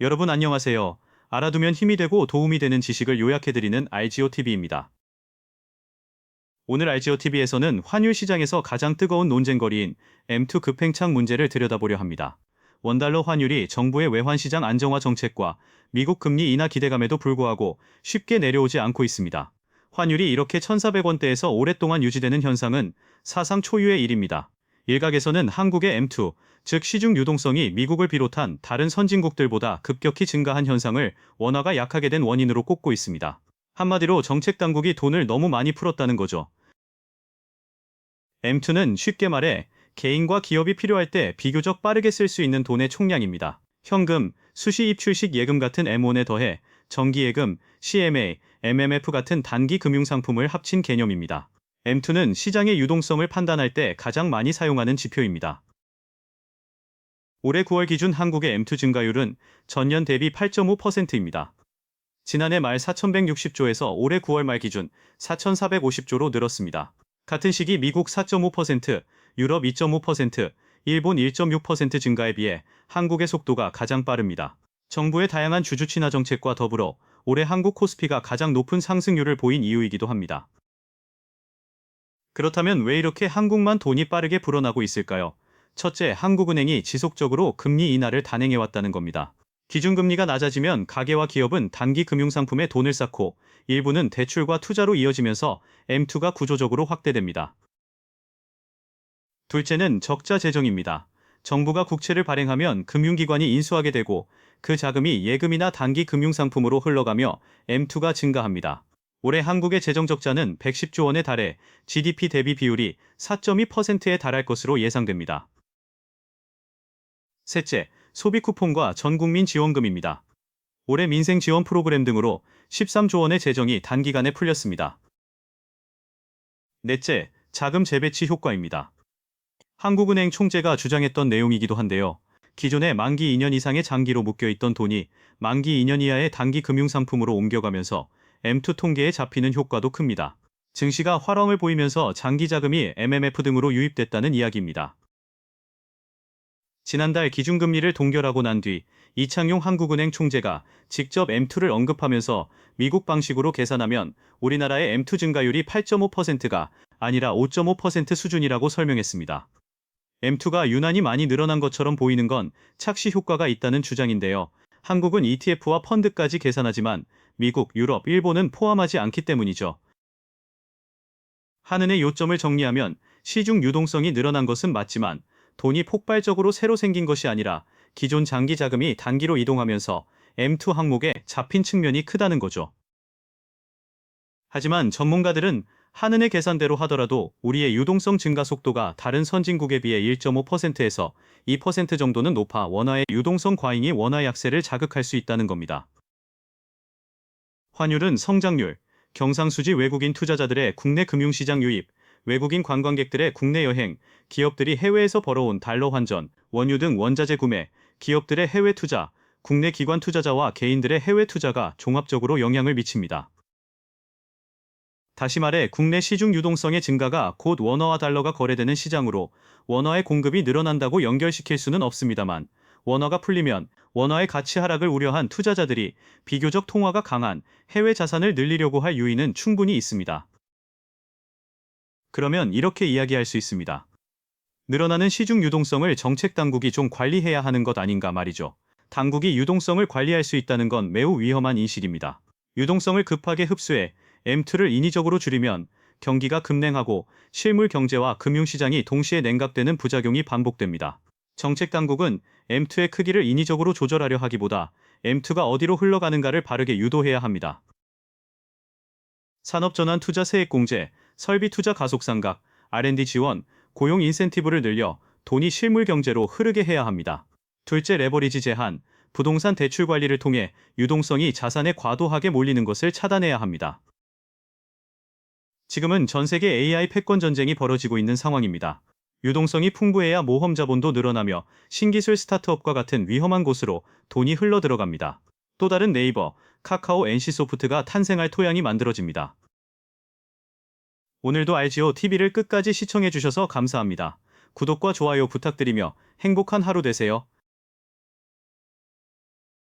여러분 안녕하세요. 알아두면 힘이 되고 도움이 되는 지식을 요약해드리는 RGOTV입니다. 오늘 RGOTV에서는 환율 시장에서 가장 뜨거운 논쟁거리인 M2 급행창 문제를 들여다보려 합니다. 원달러 환율이 정부의 외환시장 안정화 정책과 미국 금리 인하 기대감에도 불구하고 쉽게 내려오지 않고 있습니다. 환율이 이렇게 1,400원대에서 오랫동안 유지되는 현상은 사상 초유의 일입니다. 일각에서는 한국의 M2, 즉 시중 유동성이 미국을 비롯한 다른 선진국들보다 급격히 증가한 현상을 원화가 약하게 된 원인으로 꼽고 있습니다. 한마디로 정책 당국이 돈을 너무 많이 풀었다는 거죠. M2는 쉽게 말해 개인과 기업이 필요할 때 비교적 빠르게 쓸 수 있는 돈의 총량입니다. 현금, 수시 입출식 예금 같은 M1에 더해 정기예금, CMA, MMF 같은 단기 금융상품을 합친 개념입니다. M2는 시장의 유동성을 판단할 때 가장 많이 사용하는 지표입니다. 올해 9월 기준 한국의 M2 증가율은 전년 대비 8.5%입니다. 지난해 말 4,160조에서 올해 9월 말 기준 4,450조로 늘었습니다. 같은 시기 미국 4.5%, 유럽 2.5%, 일본 1.6% 증가에 비해 한국의 속도가 가장 빠릅니다. 정부의 다양한 주주 친화 정책과 더불어 올해 한국 코스피가 가장 높은 상승률을 보인 이유이기도 합니다. 그렇다면 왜 이렇게 한국만 돈이 빠르게 불어나고 있을까요? 첫째, 한국은행이 지속적으로 금리 인하를 단행해왔다는 겁니다. 기준금리가 낮아지면 가계와 기업은 단기 금융상품에 돈을 쌓고 일부는 대출과 투자로 이어지면서 M2가 구조적으로 확대됩니다. 둘째는 적자 재정입니다. 정부가 국채를 발행하면 금융기관이 인수하게 되고 그 자금이 예금이나 단기 금융상품으로 흘러가며 M2가 증가합니다. 올해 한국의 재정 적자는 110조 원에 달해 GDP 대비 비율이 4.2%에 달할 것으로 예상됩니다. 셋째, 소비 쿠폰과 전국민 지원금입니다. 올해 민생 지원 프로그램 등으로 13조 원의 재정이 단기간에 풀렸습니다. 넷째, 자금 재배치 효과입니다. 한국은행 총재가 주장했던 내용이기도 한데요. 기존에 만기 2년 이상의 장기로 묶여있던 돈이 만기 2년 이하의 단기 금융상품으로 옮겨가면서 M2 통계에 잡히는 효과도 큽니다. 증시가 활황을 보이면서 장기 자금이 MMF 등으로 유입됐다는 이야기입니다. 지난달 기준금리를 동결하고 난 뒤 이창용 한국은행 총재가 직접 M2를 언급하면서 미국 방식으로 계산하면 우리나라의 M2 증가율이 8.5%가 아니라 5.5% 수준이라고 설명했습니다. M2가 유난히 많이 늘어난 것처럼 보이는 건 착시 효과가 있다는 주장인데요. 한국은 ETF와 펀드까지 계산하지만 미국, 유럽, 일본은 포함하지 않기 때문이죠. 한은의 요점을 정리하면 시중 유동성이 늘어난 것은 맞지만 돈이 폭발적으로 새로 생긴 것이 아니라 기존 장기 자금이 단기로 이동하면서 M2 항목에 잡힌 측면이 크다는 거죠. 하지만 전문가들은 한은의 계산대로 하더라도 우리의 유동성 증가 속도가 다른 선진국에 비해 1.5%에서 2% 정도는 높아 원화의 유동성 과잉이 원화 약세를 자극할 수 있다는 겁니다. 환율은 성장률, 경상수지 외국인 투자자들의 국내 금융시장 유입, 외국인 관광객들의 국내 여행, 기업들이 해외에서 벌어온 달러 환전, 원유 등 원자재 구매, 기업들의 해외 투자, 국내 기관 투자자와 개인들의 해외 투자가 종합적으로 영향을 미칩니다. 다시 말해 국내 시중 유동성의 증가가 곧 원화와 달러가 거래되는 시장으로 원화의 공급이 늘어난다고 연결시킬 수는 없습니다만 원화가 풀리면 원화의 가치 하락을 우려한 투자자들이 비교적 통화가 강한 해외 자산을 늘리려고 할 유인은 충분히 있습니다. 그러면 이렇게 이야기할 수 있습니다. 늘어나는 시중 유동성을 정책 당국이 좀 관리해야 하는 것 아닌가 말이죠. 당국이 유동성을 관리할 수 있다는 건 매우 위험한 인식입니다. 유동성을 급하게 흡수해 M2를 인위적으로 줄이면 경기가 급냉하고 실물 경제와 금융시장이 동시에 냉각되는 부작용이 반복됩니다. 정책 당국은 M2의 크기를 인위적으로 조절하려 하기보다 M2가 어디로 흘러가는가를 바르게 유도해야 합니다. 산업전환 투자 세액 공제, 설비 투자 가속 상각, R&D 지원, 고용 인센티브를 늘려 돈이 실물 경제로 흐르게 해야 합니다. 둘째 레버리지 제한, 부동산 대출 관리를 통해 유동성이 자산에 과도하게 몰리는 것을 차단해야 합니다. 지금은 전 세계 AI 패권 전쟁이 벌어지고 있는 상황입니다. 유동성이 풍부해야 모험 자본도 늘어나며 신기술 스타트업과 같은 위험한 곳으로 돈이 흘러 들어갑니다. 또 다른 네이버, 카카오, NC소프트가 탄생할 토양이 만들어집니다. 오늘도 RGO TV를 끝까지 시청해주셔서 감사합니다. 구독과 좋아요 부탁드리며 행복한 하루 되세요.